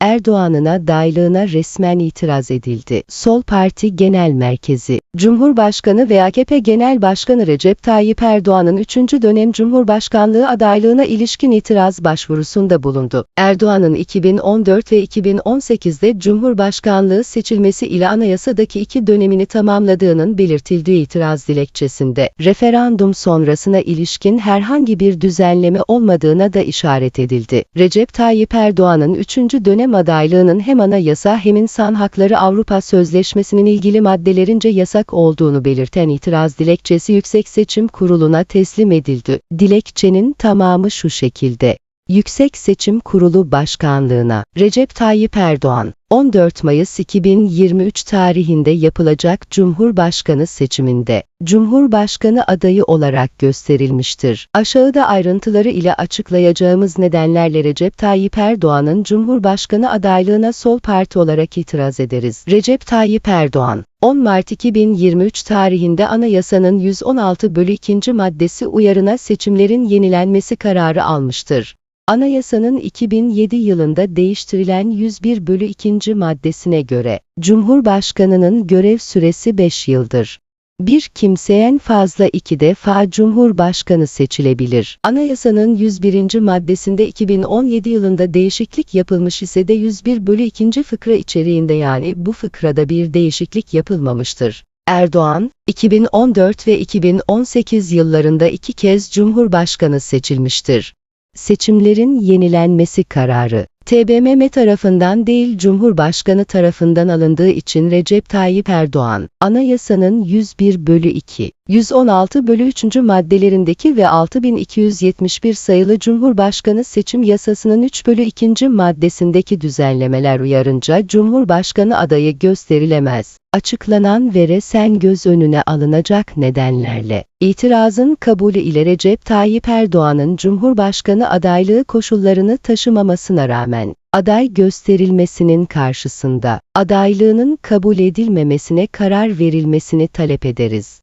Erdoğan'ın adaylığına resmen itiraz edildi. Sol Parti Genel Merkezi, Cumhurbaşkanı ve AKP Genel Başkanı Recep Tayyip Erdoğan'ın 3. dönem Cumhurbaşkanlığı adaylığına ilişkin itiraz başvurusunda bulundu. Erdoğan'ın 2014 ve 2018'de Cumhurbaşkanlığı seçilmesi ile anayasadaki iki dönemini tamamladığının belirtildiği itiraz dilekçesinde, referandum sonrasına ilişkin herhangi bir düzenleme olmadığına da işaret edildi. Recep Tayyip Erdoğan'ın 3. dönem adaylığının hem anayasa hem insan hakları Avrupa Sözleşmesi'nin ilgili maddelerince yasak olduğunu belirten itiraz dilekçesi Yüksek Seçim Kurulu'na teslim edildi. Dilekçenin tamamı şu şekilde. Yüksek Seçim Kurulu Başkanlığına Recep Tayyip Erdoğan 14 Mayıs 2023 tarihinde yapılacak Cumhurbaşkanı seçiminde Cumhurbaşkanı adayı olarak gösterilmiştir. Aşağıda ayrıntıları ile açıklayacağımız nedenlerle Recep Tayyip Erdoğan'ın Cumhurbaşkanı adaylığına Sol Parti olarak itiraz ederiz. Recep Tayyip Erdoğan 10 Mart 2023 tarihinde anayasanın 116 bölü 2. maddesi uyarına seçimlerin yenilenmesi kararı almıştır. Anayasanın 2007 yılında değiştirilen 101 bölü 2. maddesine göre, Cumhurbaşkanının görev süresi 5 yıldır. Bir kimse en fazla iki defa Cumhurbaşkanı seçilebilir. Anayasanın 101. maddesinde 2017 yılında değişiklik yapılmış ise de 101 bölü 2. fıkra içeriğinde yani bu fıkrada bir değişiklik yapılmamıştır. Erdoğan, 2014 ve 2018 yıllarında iki kez Cumhurbaşkanı seçilmiştir. Seçimlerin yenilenmesi kararı, TBMM tarafından değil Cumhurbaşkanı tarafından alındığı için Recep Tayyip Erdoğan, anayasanın 101 bölü 2, 116 bölü 3. maddelerindeki ve 6271 sayılı Cumhurbaşkanı seçim yasasının 3 bölü 2. maddesindeki düzenlemeler uyarınca Cumhurbaşkanı adayı gösterilemez. Açıklanan ve resen göz önüne alınacak nedenlerle, itirazın kabulü ile Recep Tayyip Erdoğan'ın Cumhurbaşkanı adaylığı koşullarını taşımamasına rağmen, aday gösterilmesinin karşısında, adaylığının kabul edilmemesine karar verilmesini talep ederiz.